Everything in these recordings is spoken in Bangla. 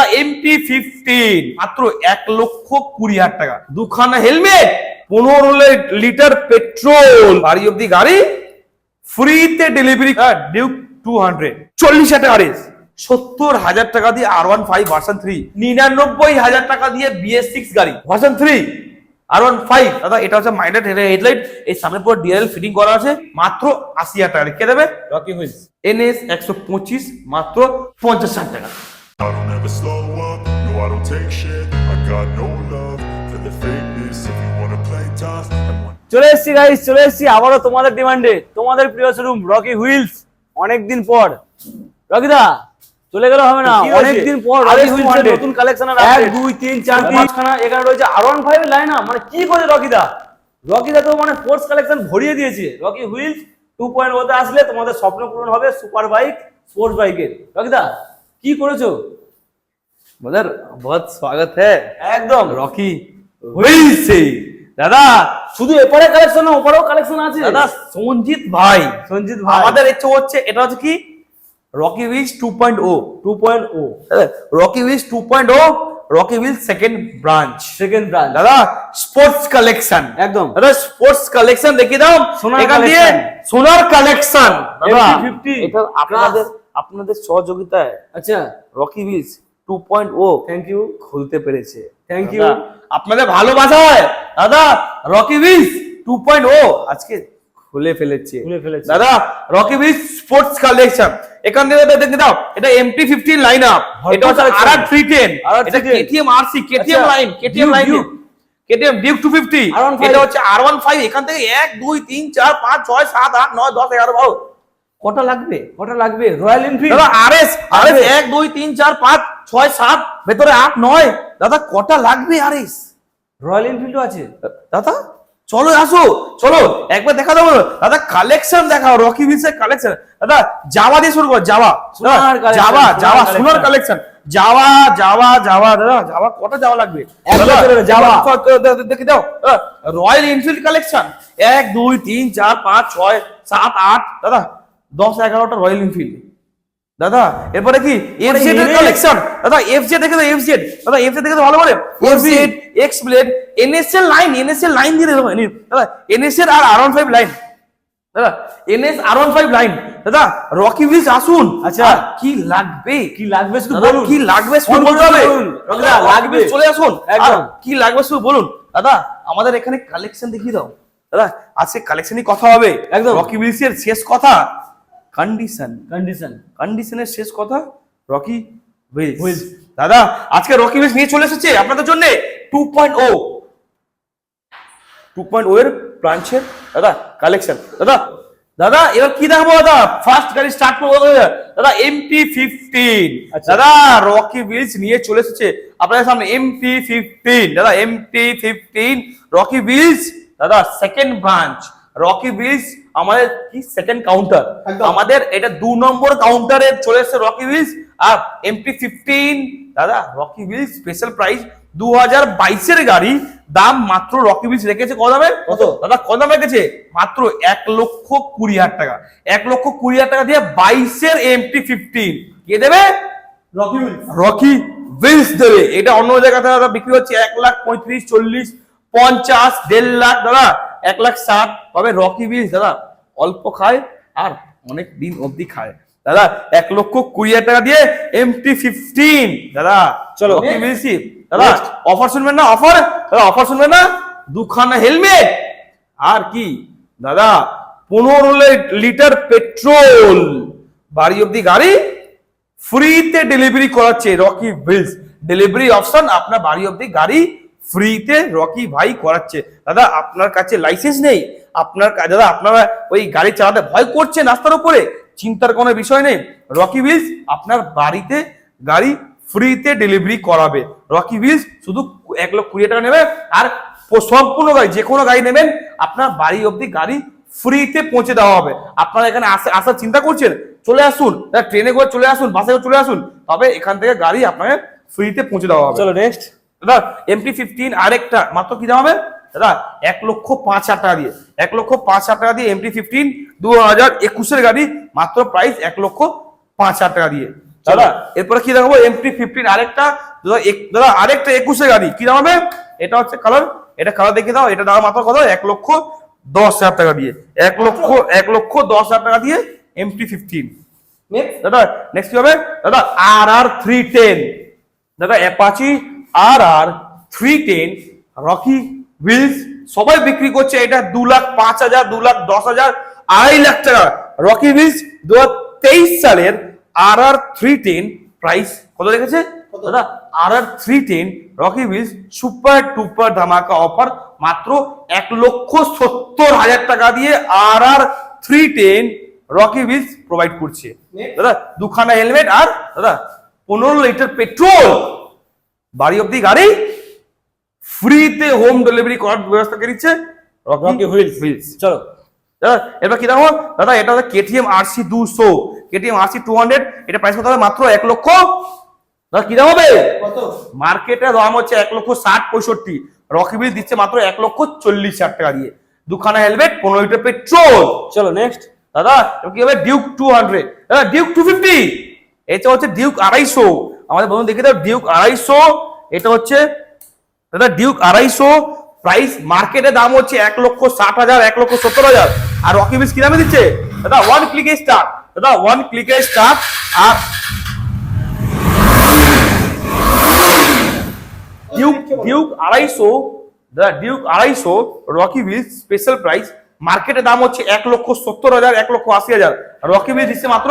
দাদা এমপি ফিফটিন মাত্র এক লক্ষ কুড়ি হাজার টাকা। দুখানা হেলমেট পনেরো লিটার পেট্রোল বাড়ি অব্দি গাড়ি ফ্রিতে ডেলিভারি ডিউক টু হান্ড্রেড চল্লিশ হাজার টাকা রেস সত্তর হাজার টাকা দিয়ে আর ওয়ান ফাইভ ভার্সন থ্রি নিরানব্বই হাজার টাকা দিয়ে বিএস সিক্স গাড়ি। ভার্সন থ্রি আর ওয়ান ফাইভ দাদা এটা হচ্ছে মাইনার হেডলাইট এই সামনে পুরো ডিএল ফিটিং করা আছে মাত্র আশি হাজার টাকা। কে দেবে। এনএস একশো পঁচিশ মাত্র পঞ্চাশ হাজার টাকা। I don't ever slow up, no I don't take shit. I got no love for the fakeness. If you wanna play tough চলে এসেছি গাইস চলে এসেছি আবারও তোমাদের ডিমান্ডে তোমাদের প্রিয় শোরুম রকি হুইলস অনেকদিন পর। রকিদা চলে গেলে হবে না? অনেকদিন পর আরে রকি হুইলস 200 নতুন কালেকশন এক, দুই তিন চার পাঁচখানা এখানে রয়েছে আর ওয়ান ফাইভ লাইন মানে কি করে রকিদা রকিদা তো মানে ফোর্স কালেকশন ভরিয়ে দিয়েছে। রকি হুইলস টু পয়েন্ট ওতে আসলে তোমাদের স্বপ্ন পূরণ হবে সুপার বাইক স্পোর্টস বাইকের রকিদা কি করেছ? মানে বহুত স্বাগত হ্যাঁ একদম। রকি হইছে দাদা শুধু এপারে কালেকশন না ওপারেও কালেকশন আছে। দাদা সঞ্জিত ভাই। সঞ্জিত ভাই। আমাদের ইচ্ছে হচ্ছে এটা হচ্ছে কি? Rocky wheels two point o two point o Rocky wheels two point o Rocky wheel second branch second branch দাদা স্পোর্টস কালেকশন oh, একদম। দাদা স্পোর্টস কালেকশন দেখিয়ে দাও। সোনার কালেকশন দিয়ে সোনার কালেকশন দাদা এটা আপনাদের আপনাদের সহযোগিতায় আচ্ছা। Rocky wheels two point o thank you খুলতে পেরেছে। থ্যাংক ইউ আপনাদের ভালোবাসায় দাদা Rocky wheels two point o আজকে খুলে ফেলেছে। খুলে ফেলেছে। দাদা রকি উইলস স্পোর্টস কালেকশন এখান থেকে দেখে দাও এটা এমটি ফিফটিন লাইন আপ এটা হচ্ছে। আর থ্রি টেন এটা 310 KTM RC KTM line KTM line. KTM Duke two fifty এটা হচ্ছে আর ওয়ান ফাইভ এখান থেকে এক দুই তিন চার পাঁচ ছয় সাত আট নয় দশ এগারো বারো। কটা লাগবে? কটা লাগবে? রয়্যাল এনফিল্ড দাদা আরএস আরএস আসবে। এক দুই তিন চার পাঁচ ছয় সাত ভেতরে আট নয়। দাদা কটা লাগবে আরএস রয়্যাল এনফিল্ডও আছে। দাদা চলো আসো চলো একবার দেখা দেবো। দাদা কালেকশন দেখাও রকি ভিলসের কালেকশন দাদা জাভা দিয়ে শুরু কর সোনার collection, জাভা সোনার কালেকশন জাভা জাভা জাভা দাদা জাভা কটা জাভা লাগবে? তো- দেখে দাও। রয়্যাল এনফিল্ড কালেকশন এক দুই তিন চার পাঁচ ছয় সাত আট দাদা দশ এগারোটা রয়্যাল এনফিল্ড। দাদা এরপরে কি? এফজেড এর! কালেকশন দাদা এফজেড দেখে দাও এফজেড দাদা এফজেড দেখে তো ভালো করে এফজেড এক্স ব্লেড এনএস এর লাইন এনএসএল লাইন দিয়ে দেবো এনে- দাদা এনএস এর আর আর ফাইভ লাইন। দাদা এনএস আর ফাইভ লাইন। দাদা রকি উইলস আসুন। আচ্ছা। কি লাগবে? কি লাগবে শুধু বলুন। কি লাগবে শুধু বলতে হবে লাগবে। লাগবে। চলে আসুন। একদম। কি লাগবে শুধু বলুন। দাদা আমাদের এখানে কালেকশন দেখিয়ে দাও। দাদা আজকে কালেকশনই কথা হবে। একদম। রকি উইলস এর শেষ কথা কন্ডিশন কন্ডিশন কন্ডিশনের শেষ কথা রকি Wheels। দাদা আজকে রকি উইলস নিয়ে চলে এসেছে আপনাদের জন্য two point o two point o এর ব্রাঞ্চের দাদা কালেকশন দাদা দাদা এবার কি দেখাবো দাদা? ফার্স্ট গাড়ি স্টার্ট করব দাদা। এমপি ফিফটিন আচ্ছা। দাদা রকি উইলস নিয়ে চলে এসেছে আপনাদের সামনে এমপি ফিফটিন দাদা এমপি ফিফটিন রকি উইলস দাদা সেকেন্ড ব্রাঞ্চ রকি উইলস আমাদের কি সেকেন্ড কাউন্টার। আমাদের এটা দু নম্বর কাউন্টারে চলে এসেছে রকি উইলস আর এমপি ফিফটিন দাদা রকি উইলস স্পেশাল প্রাইস দু হাজার বাইশের গাড়ি। দাম মাত্র রকি উইলস রেখেছে কত দামে? কত? দাদা কত দাম রেখেছে? মাত্র এক লক্ষ কুড়ি হাজার টাকা। এক লক্ষ কুড়ি হাজার টাকা দিয়ে বাইশের এমপি ফিফটিন কে দেবে? রকি রকি উইলস দেবে। এটা অন্য জায়গাতে দাদা বিক্রি হচ্ছে এক লাখ পঁয়ত্রিশ চল্লিশ পঞ্চাশ দেড় লাখ। দাদা এক লাখ ষাট তবে রকি উইলস দাদা অল্প খায় আর অনেক দিন অবধি খায়। দাদা এক লক্ষ কুড়ি হাজার টাকা দিয়ে এমটি ফিফটিন। দাদা চলো। দাদা অফার শুনবেন না? অফার দাদা অফার শুনবেন না? দুখানা হেলমেট আর কি? দাদা পনেরো লিটার পেট্রোল। বাড়ি অব্দি গাড়ি ফ্রিতে ডেলিভারি করাচ্ছে রকি বিলস ডেলিভারি অপশন আপনার বাড়ি অব্দি গাড়ি ফ্রিতে রকি ভাই করাচ্ছে। দাদা, আপনার কাছে লাইসেন্স নেই? আপনার দাদা, আপনারা ওই গাড়ি চালাতে ভয় করছেন রাস্তার উপরে? চিন্তার কোনো বিষয় নেই। রকি বিলস আপনার বাড়িতে গাড়ি ফ্রিতে ডেলিভারি করাবে। রকি বিলস শুধু এক লক্ষ কুড়ি টাকা নেবে আর সম্পূর্ণ গাড়ি, যে কোনো গাড়ি নেবেন, আপনার বাড়ি অব্দি গাড়ি ফ্রিতে পৌঁছে দেওয়া হবে। আপনারা এখানে আসা- আসার চিন্তা করছেন? চলে আসুন। ট্রেনে করে চলে আসুন, বাসে করে চলে আসুন। তবে এখান থেকে গাড়ি আপনাকে ফ্রিতে পৌঁছে দেওয়া হবে। চলো নেক্সট দাদা এমপি ফিফটিন আরেকটা মাত্র কি দাম হবে? দাদা এক লক্ষ পাঁচ হাজার টাকা দিয়ে এক লক্ষ পাঁচ হাজার টাকা দিয়ে এমপি ফিফটিন দু হাজার একুশের গাড়ি মাত্র প্রাইস এক লক্ষ পাঁচ হাজার টাকা দিয়ে। দাদা এরপরে কি দেখাবো? এমটি ফিফটিন আরেকটা দাদা আরেকটা একুশে গাড়ি কি দাম হবে? এটা হচ্ছে কালার এটা কালার দেখিয়ে দাও এটা দাম মাত্র কত? এক লক্ষ দশ হাজার টাকা দিয়ে এক লক্ষ এক লক্ষ দশ হাজার টাকা দিয়ে এমটি ফিফটিন দাদা নেক্সট কি হবে? দাদা আর আর থ্রি টেন দাদা Apache R R three ten Rocky wheels সবাই বিক্রি করছে এটা দু লাখ পাঁচ হাজার দু লাখ দশ হাজার আড়াই লাখ টাকা। রকি হুইলস দু তেইশ সালের R R three ten price কত রেখেছে? দাদা R R three ten Rocky wheels super duper ধামাকা অফার মাত্র এক লক্ষ সত্তর হাজার টাকা দিয়ে R R three ten Rocky wheels provide করছে। দাদা দুখানা হেলমেট আর দাদা পনেরো লিটার পেট্রোল বাড়ি অব্দি গাড়ি ফ্রিতে হোম ডেলিভারি করার ব্যবস্থা করে দিচ্ছে। রকি হুইলস হুইলস চলো। এবার কি দাম হবে? দাদা এটা হচ্ছে কেটিএম আরসি দুশো। কেটিএম আরসি টু হান্ড্রেড এটা প্রাইস কত হবে? মাত্র এক লক্ষ। দাদা কি দাম হবে? কত? মার্কেটে দাম হচ্ছে এক লক্ষ ষাট পঁয়ষট্টি। রকি বিল দিচ্ছে মাত্র এক লক্ষ চল্লিশ হাজার টাকা দিয়ে। দুখানা হেলমেট পনেরো লিটার পেট্রোল চলো নেক্সট দাদা এবার কি হবে? ডিউক টু হান্ড্রেড দাদা ডিউক টু ফিফটি এটা হচ্ছে ডিউক আড়াইশো। আমাদের বন্ধু দেখে দাও ডিউক আড়াইশো, এটা হচ্ছে, দাদা ডিউক আড়াইশো প্রাইস মার্কেটে দাম হচ্ছে এক লক্ষ ষাট হাজার, এক লক্ষ সত্তর হাজার। আর রকি বিস কি দামে দিচ্ছে? দাদা ওয়ান ক্লিকে স্টার্ট দাদা ওয়ান ক্লিকে স্টার্ট আর ডিউক ডিউক আড়াইশো, দাদা ডিউক আড়াইশো রকি বিল স্পেশাল প্রাইস মার্কেটে দাম হচ্ছে এক লক্ষ সত্তর হাজার, এক লক্ষ আশি হাজার। রকি বিল দিচ্ছে মাত্র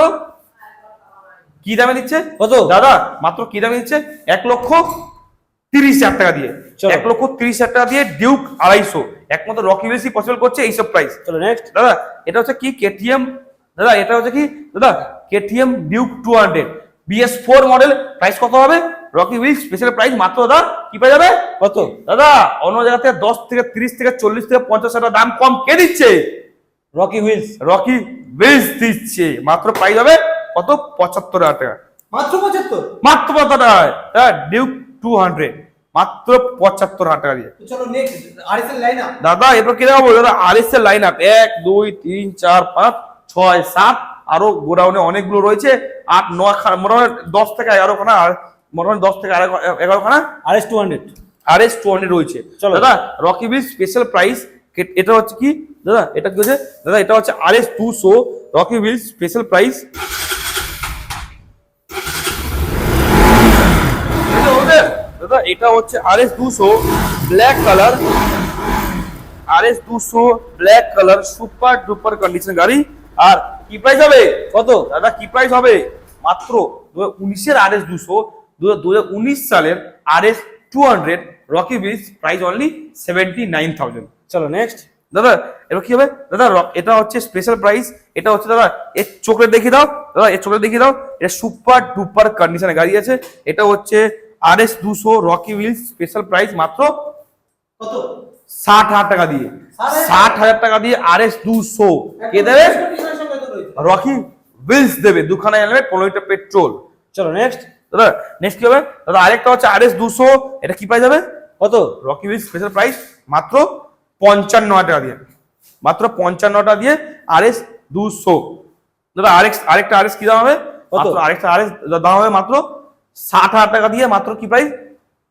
কি দামে দিচ্ছে? কত? দাদা মাত্র কি দামে দিচ্ছে? এক লক্ষ তিরিশ হাজার টাকা দিয়ে। এক লক্ষ তিরিশ হাজার টাকা দিয়ে ডিউক আড়াইশো। একমাত্র রকি বিলসই পসিবল করছে এইসব প্রাইস চলো নেক্সট দাদা এটা হচ্ছে কি? কেটিএম দাদা এটা হচ্ছে কি? দাদা KTM Duke two hundred BS four model price কত হবে? রকি হুইল স্পেশাল প্রাইস মাত্র দাদা কি পেয়ে যাবে? কত? দাদা অন্য জায়গা থেকে দশ থেকে তিরিশ থেকে চল্লিশ থেকে পঞ্চাশ হাজার দাম কম কে দিচ্ছে? রকি হুইলস রকি হুইলস দিচ্ছে। মাত্র প্রাইস হবে কত? পঁচাত্তর হাজার টাকা। মাত্র পঁচাত্তর? মাত্র পঁচাত্তর দাদা ডিউক টু হান্ড্রেড মাত্র পঁচাত্তর হাজার টাকা দিয়ে। চলো নেক্সট আরএসএল লাইন আপ দাদা এরপর কি দেখাবো? দাদা আর এস এর লাইন আপ এক দুই তিন চার পাঁচ ছয় সাত আরও গোডাউনে অনেকগুলো রয়েছে। আট নয় মোটামুটি দশ থেকে এগারো খানা আর মোটামুটি দশ থেকে এগারো খানা RS two hundred R S two hundred রয়েছে। চলো। দাদা রকি বিল স্পেশাল প্রাইস এটা হচ্ছে কি? দাদা এটা কি হচ্ছে? দাদা এটা হচ্ছে আর এস টু শো রকি বিল স্পেশাল প্রাইস দাদা এটা হচ্ছে আর এস দুশো ব্ল্যাক কালার আর এস দুশো black colour super duper condition গাড়ি। আর কি প্রাইস হবে? কত? দাদা কি প্রাইস হবে? মাত্র দু উনিশের আর এস দুশো দু উনিশ সালের R S two hundred Rocky bridge price only seventy nine thousand চলো নেক্সট দাদা এবার কি হবে? দাদা এটা হচ্ছে স্পেশাল প্রাইস এটা হচ্ছে দাদা এর চোখে দেখিয়ে দাও। দাদা এর চোখে দেখিয়ে দাও। এটা সুপার ডুপার কন্ডিশনে গাড়ি আছে। এটা হচ্ছে আর এস দুশো রকি হুইলস স্পেশাল প্রাইস মাত্র কত? ষাট হাজার টাকা দিয়ে। ষাট হাজার? টাকা দিয়ে আর এস দুশো। কে দেবে? রকি হুইলস দেবে। দুখানা হেলমেট পনেরো লিটার পেট্রোল। চলো নেক্সট দাদা নেক্সট কি হবে? দাদা আরেকটা হচ্ছে আর এস দুশো। এটা কি পাই যাবে কত? রকি হুইল স্পেশাল প্রাইস মাত্র পঞ্চান্ন হাজার টাকা দিয়ে। মাত্র পঞ্চান্ন টাকা দিয়ে আর এস দুশো। দাদা আরেক আরেকটা আর এস কি দাম হবে? কত? আরেকটা আর এস দাম হবে মাত্র ষাট হাজার টাকা দিয়ে মাত্র কি প্রাইস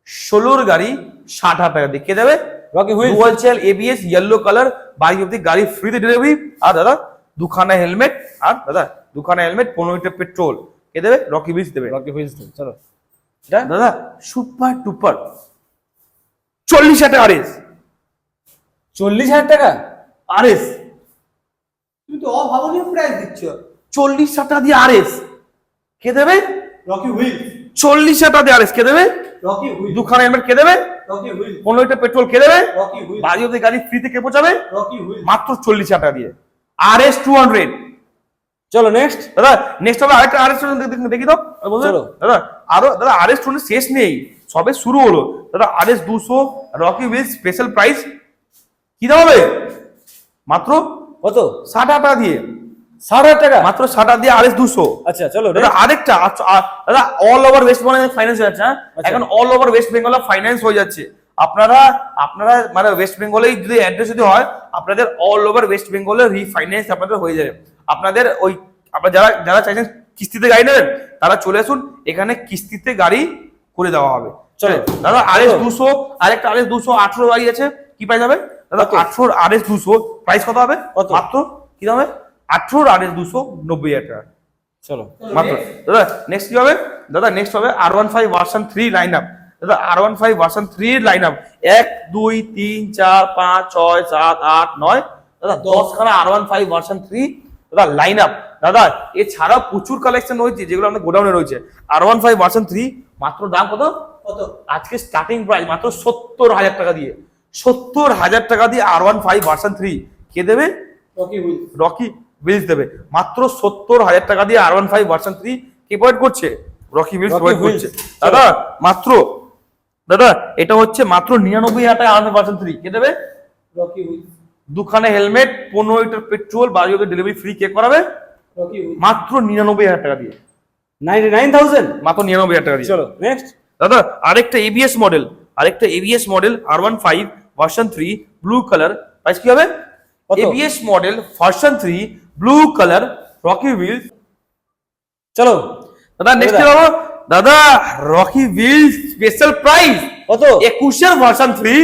ষোলোর গাড়ি ষাট হাজার টাকা দিয়ে। কে দেবে? Rocky Wheels dual channel ABS yellow colour বাড়ি অব্দি গাড়ি ফ্রিতে ডেলিভারি আর দাদা দুখানা হেলমেট আর দাদা দুখানা হেলমেট পনেরো লিটার পেট্রোল কে দেবে? রকি বিচ দেবে। রকি হুইলস চলো। এটা দাদা সুপার টুপার চল্লিশ হাজার আর এস চল্লিশ হাজার টাকা? আর এস তুমি তো অভাবনীয় প্রাইস দিচ্ছ। চল্লিশ হাজার টাকা দিয়ে আর এস কে দেবে? রকি হুইল চল্লিশ হাজার টাকা আর এস কে দেবে? দুখানা হেলমেট কে দেবে? পনেরো লিটার পেট্রোল কে দেবে? বাড়ি অব্দি গাড়ি ফ্রিতে কে পৌঁছাবে? মাত্র চল্লিশ হাজার টাকা দিয়ে। আর এস টু হান্ড্রেড চলো নেক্সট দাদা নেক্সট হবে আরেকটা আর এস দেখি দাও বলুন। দাদা আরও দাদা আর এস শেষ নেই। সবে শুরু হলো। দাদা আর এস দুশো রকি হুইল স্পেশাল প্রাইস কি দাম হবে? মাত্র কত? ষাট হাজার টাকা দিয়ে। ষাট হাজার টাকা? মাত্র ষাট হাজার দিয়ে এস দুশো। আচ্ছা চলো দাদা আরেকটা দাদা all over West Bengal finance হয়ে যাচ্ছে হ্যাঁ? আচ্ছা। এখন all over West Bengal finance হয়ে যাচ্ছে। আপনারা আপনারা মানে ওয়েস্ট বেঙ্গলেই যদি অ্যাড্রেস যদি হয় আপনাদের অল ওভার ওয়েস্ট বেঙ্গলে রিফাইন্যান্স আপনাদের হয়ে যাবে। আপনাদের ওই আপনারা যারা যারা চাইছেন কিস্তিতে গাড়ি নেবেন তারা চলে আসুন এখানে কিস্তিতে গাড়ি করে দেওয়া হবে। চলো। দাদা আর এস দুশো আরেকটা আর এস দুশো আঠারো গাড়ি আছে কি প্রাইস যাবে? দাদা? আঠারো আর এস দুশো প্রাইস কত হবে? কত? মাত্র কি হবে? আঠারো এস দুশো নব্বই হাজার টাকা। চলো। মাত্র। দাদা নেক্সট কি হবে? দাদা নেক্সট হবে R one five version three line up দাদা R one five version three line up এক দুই তিন চার পাঁচ ছয় সাত আট নয়। দাদা দশখানা R one five version three দাদা লাইন আপ দাদা এছাড়াও প্রচুর কালেকশন রয়েছে যেগুলো আমাদের গোডাউনে রয়েছে। R one five version three মাত্র দাম কত? কত? আজকে স্টার্টিং প্রাইস মাত্র সত্তর হাজার টাকা দিয়ে। সত্তর হাজার টাকা দিয়ে R one five version three কে দেবে? Rocky wheel Rocky. বিলস দেবে। মাত্র সত্তর হাজার টাকা দিয়ে R one five version three কে প্রোভাইড করছে। রকি বিলস প্রোভাইড করছে। দাদা মাত্র দাদা এটা হচ্ছে মাত্র নিরানব্বই হাজার টাকা আর ওয়ান ভার্সন থ্রি কে দেবে? রকি দুখানে হেলমেট পনেরো লিটার পেট্রোল বাড়ি ডেলিভারি ফ্রি কে করাবে? মাত্র নিরানব্বই হাজার টাকা দিয়ে। নাইনটি নাইন থাউজেন্ড মাত্র নিরানব্বই হাজার টাকা দিয়ে। চলো নেক্সট দাদা আরেকটা এবিএস মডেল আরেকটা ABS model R one five version three blue colour price কি হবে? ABS model version three blue colour Rocky Wheels চলো দাদা নেক্সট। বাবু দাদা রকি হুইলস স্পেশাল প্রাইস কত? একুশের ভার্সন থ্রি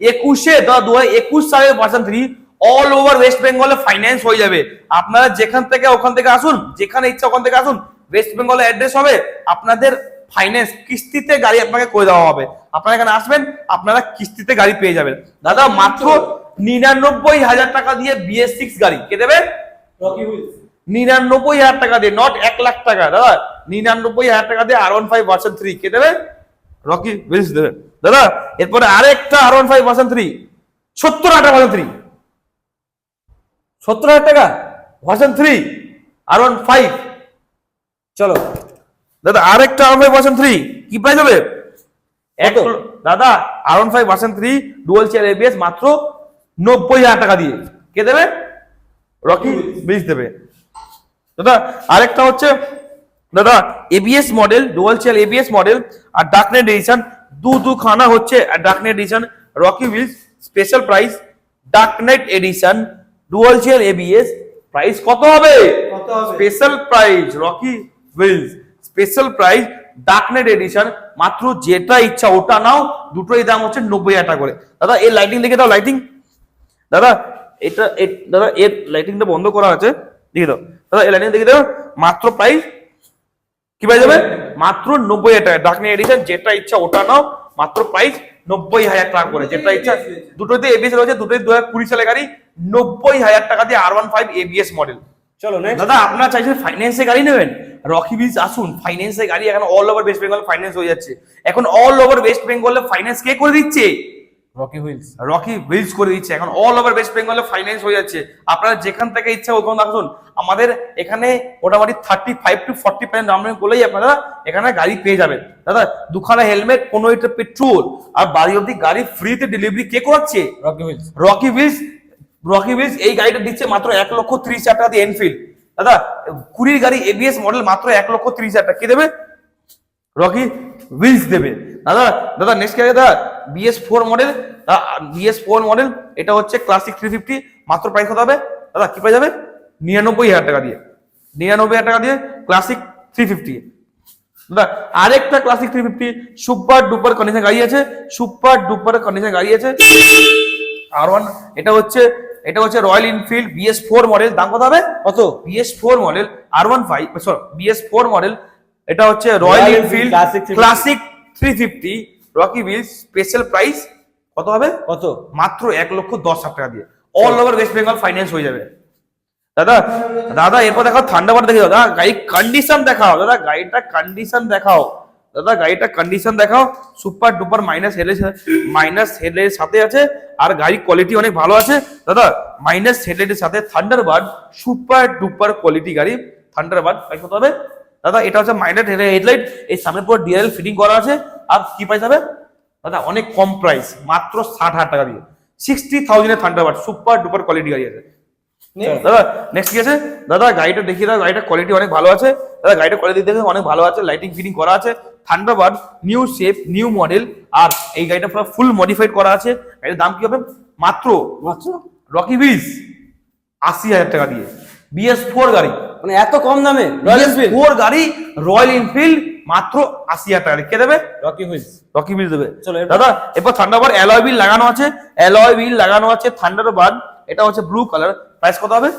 একুশে দাদা দু হাজার একুশ সালের version three all over West বেঙ্গলে ফাইন্যান্স হয়ে যাবে। আপনারা যেখান থেকে ওখান থেকে আসুন যেখানে ইচ্ছা ওখান থেকে আসুন ওয়েস্ট বেঙ্গলে অ্যাড্রেস হবে। আপনাদের ফাইন্যান্স কিস্তিতে গাড়ি আপনাকে করে দেওয়া হবে। আপনারা এখানে আসবেন আপনারা কিস্তিতে গাড়ি পেয়ে যাবেন। দাদা মাত্র নিরানব্বই হাজার টাকা দিয়ে বিএস সিক্স গাড়ি। কে দেবে? নিরানব্বই হাজার টাকা দিয়ে নট এক লাখ টাকা দাদা। নিরানব্বই হাজার টাকা দিয়ে R one five version three কে দেবে? রকি বিলস দেবে। দাদা এরপরে আরেকটা R one five version three সত্তর হাজার ভার্সন থ্রি সত্তর হাজার টাকা version three R one five চলো। দাদা আরেকটা R one five version three কি প্রাইস হবে? এক দাদা R one five version three dual channel ABS মাত্র নব্বই হাজার টাকা দিয়ে। কে দেবে? রকি বিলস দেবে। দাদা আরেকটা হচ্ছে দাদা ABS model dual channel ABS model আর ডাকনেট এডিশন দু দু খানা হচ্ছে Dark Knight edition Rocky Wheels special price Dark Knight edition dual channel ABS price কত হবে? কত হবে? Special price Rocky Wheels special price Dark Knight edition মাত্র যেটা ইচ্ছা ওটা নাও দুটোই দাম হচ্ছে নব্বই হাজার টাকা করে। দাদা এই লাইটিং দেখে দাও লাইটিং দাদা এটা দাদা এর লাইটিংটা বন্ধ করা আছে দেখে দাও। দাদা এই লাইটিং দেখে দাও। মাত্র প্রাইস কি পাই যাবে? মাত্র নব্বই হাজার টাকা। ডাকনি এডিশন যেটা ইচ্ছা ওটা নাও। মাত্র প্রাইস নব্বই হাজার টাকা করে। যেটা ইচ্ছা দুটোতে এবিএস রয়েছে দুটোই দু হাজার কুড়ি সালের গাড়ি। নব্বই হাজার টাকা দিয়ে R one five ABS model চলো দাদা আপনারা চাইছেন ফাইন্যান্সে গাড়ি নেবেন? রকি বিলস আসুন। ফাইন্যান্সে গাড়ি এখন all over West Bengal finance হয়ে যাচ্ছে। এখন অল ওভার ওয়েস্ট বেঙ্গলে ফাইন্যান্স কে করে দিচ্ছে? রকি হুইলস রকি বিলস করে দিচ্ছে। এখন অল ওভার ওয়েস্ট বেঙ্গলে ফাইন্যান্স হয়ে যাচ্ছে। আপনারা যেখান থেকে ইচ্ছা ওখানে আসুন। আমাদের এখানে মোটামুটি thirty five to forty percent দাম বলেই আপনারা এখানে গাড়ি পেয়ে যাবেন। দাদা দুখানা হেলমেট পনেরো লিটার পেট্রোল আর বাড়ি অব্দি গাড়ি ফ্রিতে ডেলিভারি কে করাচ্ছে? Rocky Wheels Rocky Wheels Rocky Wheels এই গাড়িটা দিচ্ছে মাত্র এক লক্ষ ত্রিশ হাজার টাকা দিয়ে এনফিল্ড দাদা কুড়ির গাড়ি এবিএস মডেল মাত্র এক লক্ষ ত্রিশ হাজার টাকা। কে দেবে? রকি উইলস দেবে। দাদা দাদা নেক্সট গাড়ি দাদা BS four model BS four model এটা হচ্ছে ক্লাসিক থ্রি ফিফটি মাত্র প্রাইস কত হবে? দাদা কি প্রাইস যাবে নিরানব্বই হাজার টাকা দিয়ে। নিরানব্বই হাজার টাকা দিয়ে ক্লাসিক থ্রি ফিফটি দাদা আরেকটা classic three fifty super duper condition গাড়ি আছে সুপার ডুপার কন্ডিশন গাড়ি আছে। আর ওয়ান এটা হচ্ছে এটা হচ্ছে Royal Enfield BS four model দাম কত হবে? কত? BS four model R one five sorry BS four model এটা হচ্ছে Royal 350 classic three fifty Rocky Wheel special price কত হবে? কত? মাত্র এক লক্ষ দশ হাজার টাকা দিয়ে। All over West Bengal finance হয়ে যাবে। দাদা দাদা এরপর দেখাও ঠান্ডাবার দেখে দাদা গাড়ি কন্ডিশন দেখাও। দাদা গাড়িটা কন্ডিশন দেখাও। দাদা গাড়িটা কন্ডিশন দেখাও। সুপার ডুপার মাইনাস হেডের মাইনাস হেডের সাথে আছে। আর গাড়ির কোয়ালিটি অনেক ভালো আছে। দাদা মাইনাস হেডের সাথে থান্ডারবার্ড সুপার ডুপার কোয়ালিটি গাড়ি। থান্ডারবার্ড কত হবে? দাদা এটা হচ্ছে মাইনাস হেডলাইট এই সামনে পুরো ডিএল ফিটিং করা আছে। আর কি প্রাইস হবে? দাদা অনেক কম প্রাইস মাত্র ষাট হাজার টাকা দিয়ে। সিক্সটি থাউজেন্ডের থান্ডারবার্ড সুপার ডুপার কোয়ালিটি গাড়ি আছে। দাদা নেক্সট কি আছে? দাদা গাড়িটা দেখিয়ে দাও গাড়িটা কোয়ালিটি অনেক ভালো আছে। দাদা গাড়িটা কোয়ালিটি দেখে অনেক ভালো আছে লাইটিং ফিটিং করা আছে। Thunderbird new shape new model আর এই গাড়িটা পুরো ফুল মডিফাইড করা আছে। গাড়ির দাম কি হবে? মাত্র মাত্র? রকি বিলস আশি হাজার টাকা দিয়ে। বিএস ফোর গাড়ি। মানে এত কম দামে? রয়্যাল ফোর গাড়ি রয়্যাল এনফিল্ড মাত্র আশি হাজার টাকা। দিয়ে। কে দেবে? রকি হুইলস রকি বিল দেবে। দাদা এরপর থান্ডারবার্ড অ্যালয় বিল লাগানো আছে। অ্যালয় বিল লাগানো আছে থান্ডারবার্ড এটা হচ্ছে ব্লু কালার প্রাইস কত হবে?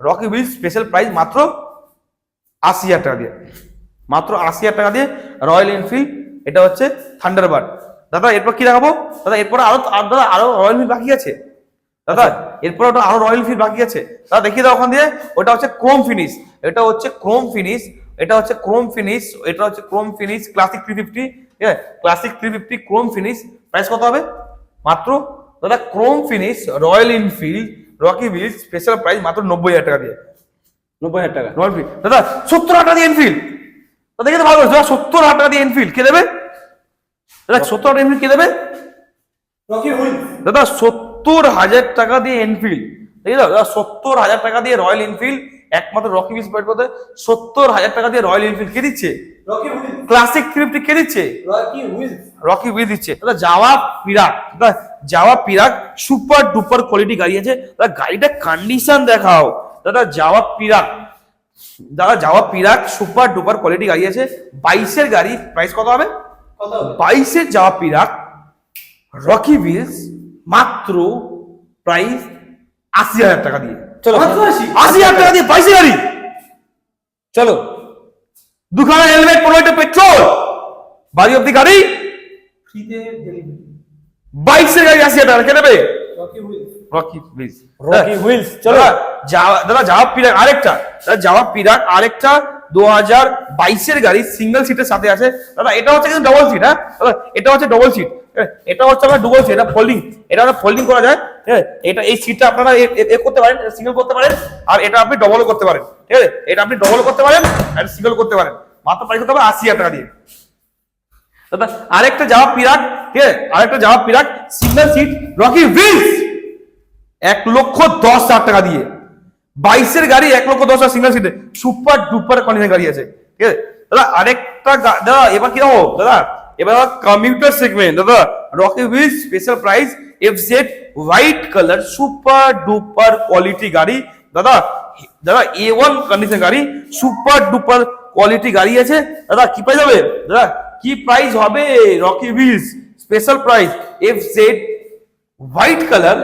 রকি বিল স্পেশাল প্রাইস মাত্র আশি হাজার টাকা দিয়ে। মাত্র আশি হাজার টাকা দিয়ে রয়্যাল এনফিল্ড এটা হচ্ছে থান্ডারবার্ড দাদা এরপর কি দেখাবো? দাদা এরপর আরও আর দাদা আরও রয়্যাল এনফিল্ড বাকি আছে? দাদা এরপর ওটা আরও রয়্যাল এনফিল্ড বাকি আছে? দাদা দেখিয়ে দাও ওখান দিয়ে। ওটা হচ্ছে ক্রোম ফিনিশ এটা হচ্ছে ক্রোম ফিনিশ এটা হচ্ছে ক্রোম ফিনিশ এটা হচ্ছে chrome finish classic three fifty ঠিক আছে? Classic three fifty chrome finish price কত হবে? মাত্র? দাদা chrome finish Royal Enfield Rocky Wheel special price মাত্র নব্বই হাজার টাকা দিয়ে। নব্বই হাজার টাকা। রয়্যাল এনফিল্ড দাদা সত্তর হাজার টাকা দিয়ে এনফিল্ড দাদা দেখে তো ভালো দাদা সত্তর হাজার টাকা দিয়ে এনফিল্ড কে দেবে? দাদা সত্তর হাজার এনফিল্ড কে দেবে? রকি দাদা সত্তর হাজার টাকা দিয়ে এনফিল্ড ঠিক আছে দাদা সত্তর হাজার টাকা দিয়ে রয়্যাল এনফিল্ড একমাত্র রকি বিস পেড করতে সত্তর হাজার টাকা দিয়ে রয়্যাল এনফিল্ড কে দিচ্ছে? রকি ক্লাসিক থ্রিফটি কে দিচ্ছে? রকি উইথ দিচ্ছে। দাদা যাওয়া পিরাক দাদা যাওয়া পিরাক সুপার ডুপার কোয়ালিটি গাড়ি আছে। দাদা গাড়িটা কন্ডিশন দেখাও। দাদা যাওয়া পিরাক দাদা যাওয়া পিরাক সুপার ডুপার কোয়ালিটি গাড়ি আছে। বাইশের গাড়ি প্রাইস কত হবে? কত হবে? বাইশের যাওয়া পিরাক রকি বিলস মাত্র প্রাইস আশি হাজার টাকা দিয়ে। চলো। আশি? হাজার টাকা দিয়ে বাইশে গাড়ি। চলো। দুখানা হেলমেট পনেরোটা পেট্রোল বাড়ি অব্দি গাড়ি। বাইশের গাড়ি আশি হাজার টাকা। কে নেবে Rocky Wheels Rocky please Rocky Wheels চলো। দাদা পিরাক আরেকটা। দাদা যাওয়া পিরাক আরেকটা দু হাজার বাইশের গাড়ি সিঙ্গেল সিটের সাথে আছে। দাদা এটা হচ্ছে কিন্তু ডবল সিট হ্যাঁ? দাদা এটা হচ্ছে ডবল সিট এটা হচ্ছে আপনার ডবল সিট এটা ফোল্ডিং এটা ফোল্ডিং করা যায়। হ্যাঁ এটা এই সিটটা আপনারা এ- করতে পারেন সিঙ্গেল করতে পারেন, আর এটা আপনি ডবল করতে পারেন, ঠিক আছে? এটা আপনি ডবল করতে পারেন, আর সিঙ্গেল করতে পারেন। মাত্র প্রাইস করতে হবে আশি হাজার টাকা দিয়ে। দাদা আরেকটা যাওয়া পিরাক ঠিক আছে? আরেকটা যাওয়া পিরাক সিঙ্গেল সিট রকি হুইলস এক লক্ষ দশ হাজার টাকা দিয়ে। বাইশের গাড়ি এক লক্ষ দশ হাজার সিঙ্গেল সিটে সুপার ডুপার কন্ডিশন গাড়ি আছে, ঠিক আছে? দাদা, আরেকটা দাদা, এবার কি হব দাদা, এবার কমিউটার সেগমেন্ট দাদা Rocky Wheel special price F Z white colour super duper quality গাড়ি। দাদা দাদা এ ওয়ান কন্ডিশন গাড়ি সুপার ডুপার কোয়ালিটি গাড়ি আছে। দাদা কি প্রাইস হবে? দাদা কি প্রাইস হবে? Rocky Wheels special price F Z white colour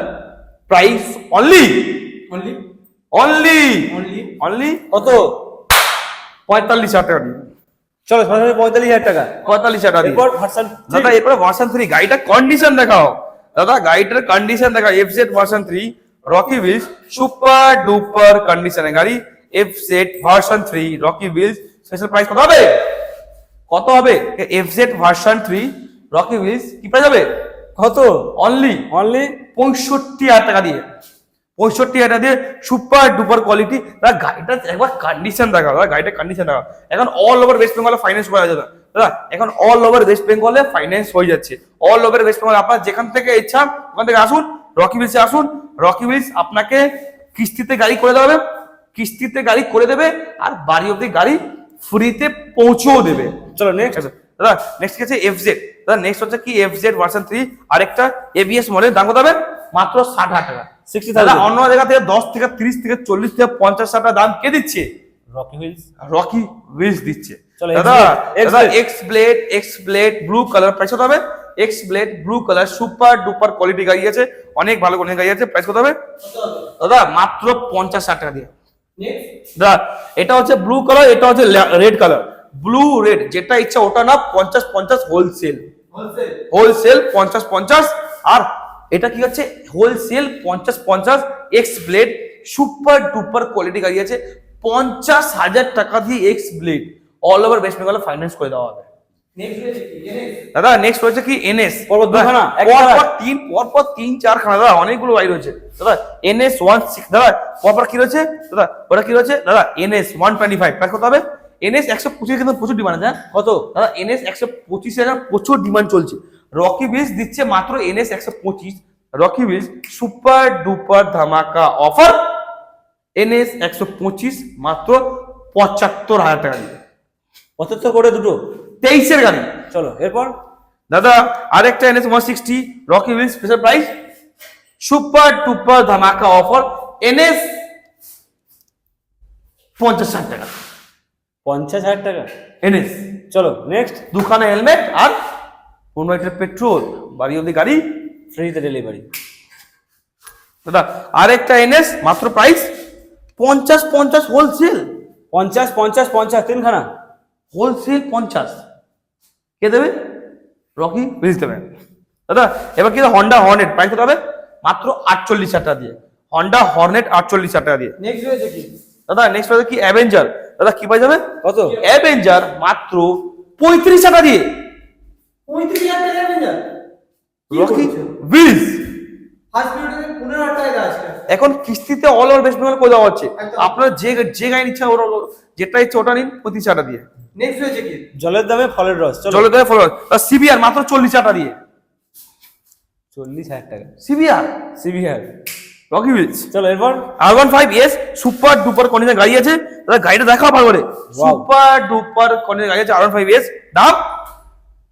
price only only only only only কত? পঁয়তাল্লিশ হাজার টাকা চলো সরাসরি পঁয়তাল্লিশ হাজার টাকা। পঁয়তাল্লিশ হাজার টাকা এরপর ভার্সন দাদা এরপরে ভার্সন থ্রি গাড়িটার কন্ডিশন দেখাও। দাদা গাড়িটার কন্ডিশন দেখা F Z version three Rocky Wheels super duper কন্ডিশনে গাড়ি F Z version three Rocky Wheels special price কত হবে? কত হবে? F Z version three Rocky Wheels কি প্রাইস হবে? কত? অনলি অনলি পঁয়ষট্টি হাজার টাকা দিয়ে। পঁয়ষট্টি হাজার টাকা দিয়ে সুপার ডুপার কোয়ালিটি দাদা গাড়িটা একবার কন্ডিশন দেখা দাদা গাড়িটা কন্ডিশন দেখা। এখন অল ওভার ওয়েস্ট বেঙ্গলে ফাইন্যান্স করা যাবে দাদা এখন অল ওভার ওয়েস্ট বেঙ্গলে ফাইন্যান্স হয়ে যাচ্ছে। অল ওভার ওয়েস্ট বেঙ্গল আপনার যেখান থেকে ইচ্ছা ওখান থেকে আসুন রকি বিলসে আসুন। রকি বিলস আপনাকে কিস্তিতে গাড়ি করে দেবে কিস্তিতে গাড়ি করে দেবে আর বাড়ি অব্দি গাড়ি ফ্রিতে পৌঁছেও দেবে। চলো নেক্সট আচ্ছা, দাদা নেক্সট হচ্ছে এফ জেড দাদা নেক্সট হচ্ছে কি এফ জেড ভার্সন থ্রি আরেকটা এবিএস মডেল দাম কত হবে? মাত্র ষাট হাজার টাকা। সিক্সটি অন্য জায়গা থেকে দশ থেকে তিরিশ থেকে চল্লিশ থেকে পঞ্চাশ হাজার টাকা দাম কে দিচ্ছে? রকি হুইলস রকি উইলস দিচ্ছে। চলো, দাদা দাদা X Blade X Blade blue colour price কত হবে? X Blade blue colour super duper quality গাড়ি আছে। অনেক ভালো কোয়ালিটি গাড়ি আছে। প্রাইস কত হবে? দাদা মাত্র পঞ্চাশ হাজার টাকা দিয়ে। দাদা এটা হচ্ছে ব্লু কালার এটা হচ্ছে রেড কালার ব্লু রেড যেটা ইচ্ছা ওটা না পঞ্চাশ পঞ্চাশ হোলসেল হোলসেল হোলসেল পঞ্চাশ পঞ্চাশ। আর এটা কি হচ্ছে? হোলসেল পঞ্চাশ পঞ্চাশ X Blade super duper quality গাড়ি আছে। পঞ্চাশ হাজার টাকা দিয়ে X Blade all over West বেঙ্গলে ফাইন্যান্স করে দেওয়া হবে। দাদা নেক্সট রয়েছে কি? এনএস পরপর দুখানা, এক পরপর। তিন পরপর তিন চার খানা। দাদা অনেকগুলো গাড়ি রয়েছে। দাদা এনএস ওয়ান সিক্স দাদা পরপর কি রয়েছে? দাদা ওটা কি রয়েছে? দাদা NS one twenty five price কত হবে। এনএস একশো পঁচিশ কিন্তু প্রচুর ডিমান্ড আছে হ্যাঁ? কত? দাদা এনএস একশো পঁচিশ হাজার প্রচুর ডিমান্ড চলছে। রকি বিলস দিচ্ছে মাত্র এনএস একশো পঁচিশ। রকি বিলস সুপার ডুপার ধামাকা অফার এনএস একশো পঁচিশ মাত্র পঁচাত্তর হাজার টাকা দিয়ে পঁচাত্তর করে দুটো তেইশের গাড়ি। চলো এরপর? দাদা আরেকটা NS one sixty Rocky Wheels special price super duper ধামাকা অফার এনএস পঞ্চাশ ষাট টাকা। পঞ্চাশ হাজার টাকা? এনএস। চলো নেক্সট দুখানা হেলমেট আর পনেরো লিটার পেট্রোল বাড়ি অব্দি গাড়ি। ফ্রিতে ডেলিভারি দাদা আরেকটা এনএস মাত্র প্রাইস পঞ্চাশ পঞ্চাশ হোলসেল পঞ্চাশ পঞ্চাশ পঞ্চাশ তিনখানা। হোলসেল পঞ্চাশ। কে দেবে? রকি? বিজ দেবে। দাদা এবার কি হন্ডা হর্নেট প্রাইস কত হবে? মাত্র আটচল্লিশ হাজার টাকা দিয়ে। হন্ডা হর্নেট আটচল্লিশ হাজার টাকা দিয়ে। নেক্সট রয়েছে কি দাদা নেক্সট রয়েছে কি অ্যাভেঞ্জার দাদা কি পাই যাবে কত? অ্যাভেঞ্জার মাত্র পঁয়ত্রিশ টাকা দিয়ে। পঁয়ত্রিশ হাজার টাকা অ্যাভেঞ্জার রকি? বিজ এখন কিস্তিতে অল ওভার ওয়েস্ট বেঙ্গল করে দেওয়া হচ্ছে। আপনার যে যে গাড়ি ইচ্ছা ওরা যেটা ইচ্ছা ওটা নিন পঁয়ত্রিশ টাকা দিয়ে। নেক্সট কি? জলের দামে ফলের রস জলের দামে ফলের ফলো সিবিআর মাত্র চল্লিশ টাকা দিয়ে। চল্লিশ হাজার টাকা। সিবিআর সিভিআর রকি বিলস চলো এরপর? R one five S super duper condition গাড়ি আছে। দাদা গাড়িটা দেখাও ভালো করে। সুপার ডুপার কন্ডিশন গাড়ি আছে আর ওয়ান ফাইভ এস দাম?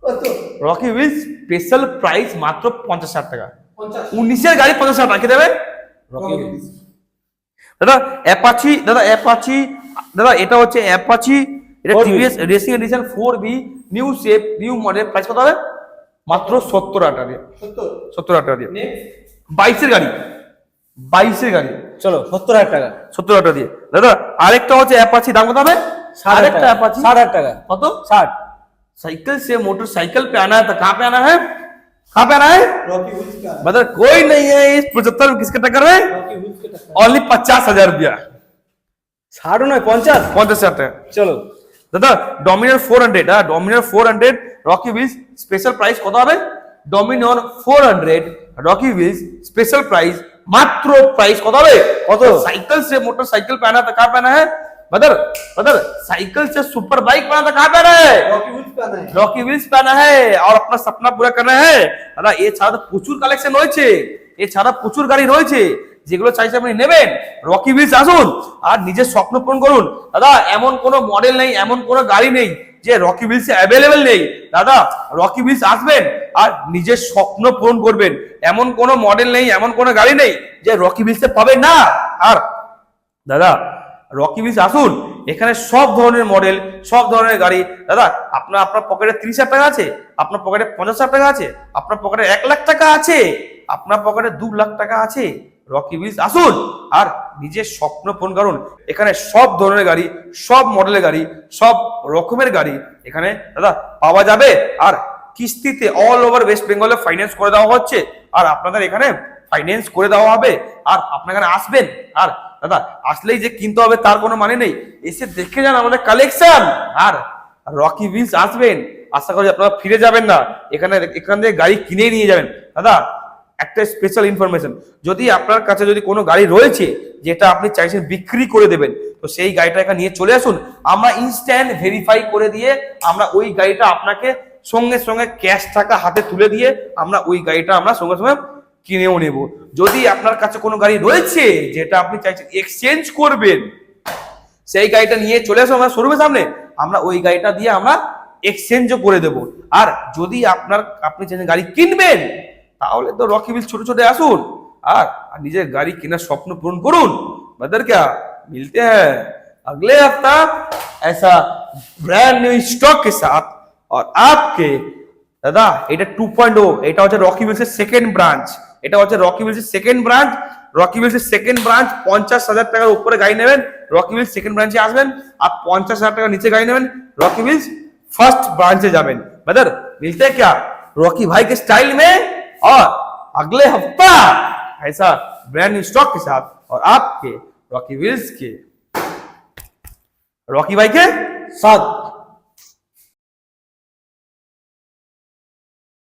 কত? রকি উইলস স্পেশাল প্রাইস মাত্র পঞ্চাশ হাজার টাকা। উনিশের গাড়ি পঞ্চাশ হাজার টাকা কে দেবে রকি দাদা অ্যাপাচি দাদা অ্যাপাচি দাদা এটা হচ্ছে অ্যাপাচি এটা 4B TVS racing edition four B new shape new model price কত হবে মাত্র সত্তর হাজার টাকা দিয়ে সত্তর সত্তর হাজার টাকা দিয়ে নেক্সট বাইশের গাড়ি বাইশের গাড়ি চলো সত্তর হাজার টাকা সত্তর হাজার টাকা দিয়ে দাদা আরেকটা হচ্ছে অ্যাপাচি দাম কত হবে ষাট হাজার আরেকটা টাকা অ্যাপাচি ষাট हाजार টাকা কত ষাট साइकिल से मोटरसाइकिल पे आना है तो कहाँ पे आना है कहाँ पे आना है রকি হুইলস का मतलब कोई नहीं है इस पचहत्तर किसके टक्कर में রকি হুইলস के टक्कर ओनली पचास हजार रुपया ষাটও নয় পঞ্চাশ পঞ্চাশ হাজার টাকা চলো দাদা ডমিনার ফোর হান্ড্রেড হ্যাঁ Dominar four hundred Rocky Wheels special price কত হবে Dominar four hundred Rocky Wheels special price মাত্র প্রাইস কত হবে কত? साइकिल से मोटरसाइकिल पे आना तो कहाँ पे आना है बदर बदर साइकिल से सुपर बाइक पे आना तो कहाँ पे आना है রকি হুইলস का না রকি উইলস পানা है और अपना सपना पूरा करना है দাদা এছাড়া তো প্রচুর কালেকশন রয়েছে এছাড়া প্রচুর গাড়ি রয়েছে যেগুলো চাইছে আপনি নেবেন রকি উইলস আসুন আর নিজের স্বপ্ন পূরণ করুন দাদা এমন কোনো মডেল নেই এমন কোনো গাড়ি নেই যে রকি উইলস অ্যাভেলেবেল নেই দাদা রকি উইলস আসবেন আর নিজের স্বপ্ন পূরণ করবেন এমন কোনো মডেল নেই এমন কোনো গাড়ি নেই যে রকি উইলসে পাবেন না আর দাদা রকি বিচ আসুন, এখানে সব ধরনের মডেল সব ধরনের গাড়ি। দাদা, আপনার আপনার পকেটে তিরিশ হাজার টাকা আছে, আপনার পকেটে পঞ্চাশ হাজার টাকা আছে, আপনার পকেটে এক লাখ টাকা আছে, আপনার পকেটে দু লাখ টাকা আছে। রকি বিচ আসুন আর নিজের স্বপ্ন পূরণ করুন। এখানে সব ধরনের গাড়ি, সব মডেলের গাড়ি, সব রকমের গাড়ি এখানে, দাদা, পাওয়া যাবে। আর কিস্তিতে অল ওভার ওয়েস্ট বেঙ্গলে ফাইন্যান্স করে দেওয়া হচ্ছে। আর আপনাদের এখানে ফাইন্যান্স করে দেওয়া হবে। আর আপনার এখানে আসবেন, আর দাদা, আসলেই যে কিনতে হবে তার কোনো মানে নেই। এসে দেখে যান আমাদের কালেকশন আর রকি উইলস আসবেন। আশা করি আপনারা ফিরে যাবেন না। এখানে, এখান থেকে গাড়ি কিনে নিয়ে যাবেন। দাদা, একটা স্পেশাল ইনফরমেশন যদি আপনার কাছে যদি কোনো গাড়ি রয়েছে, যেটা আপনি চাইছেন বিক্রি করে দেবেন, তো সেই গাড়িটা এখানে নিয়ে চলে আসুন। আমরা ইনস্ট্যান্ট ভেরিফাই করে দিয়ে আমরা ওই গাড়িটা আপনাকে সঙ্গে সঙ্গে ক্যাশ টাকা হাতে তুলে দিয়ে আমরা ওই গাড়িটা আমরা সঙ্গে সঙ্গে কিনেও নেব যদি আপনার কাছে কোনো গাড়ি রয়েছে যেটা আপনি চাইছেন এক্সচেঞ্জ করবেন সেই গাড়িটা নিয়ে চলে আসো আমার শোরুমের সামনে আমরা ওই গাড়িটা দিয়ে আমরা এক্সচেঞ্জও করে দেব আর যদি আপনার আপনি চাইছেন গাড়ি কিনবেন তাহলে তো রকি বিল ছোট ছোট আসুন আর আর নিজের গাড়ি কেনার স্বপ্ন পূরণ করুন बदर क्या मिलते हैं अगले हफ्ता ऐसा ब्रांड न्यू स्टॉक के साथ और आपके দাদা এটা টু পয়েন্ট ও এটা হচ্ছে রকি মিলসের সেকেন্ড ব্রাঞ্চ এটা হচ্ছে রকি মিলসের সেকেন্ড ব্রাঞ্চ রকি মিলসের সেকেন্ড ব্রাঞ্চ পঞ্চাশ হাজার টাকার উপরে গাড়ি নেবেন রকি মিলস সেকেন্ড ব্রাঞ্চে আসবেন আর পঞ্চাশ হাজার টাকার নিচে গাড়ি নেবেন রকি মিলস फर्स्ट ब्रांच से जावेन बदर मिलते हैं क्या रॉकी भाई के स्टाइल में और अगले हफ्ता ऐसा ब्रांड न्यू स्टॉक के साथ और आपके रॉकी व्हील्स के रॉकी भाई के সাত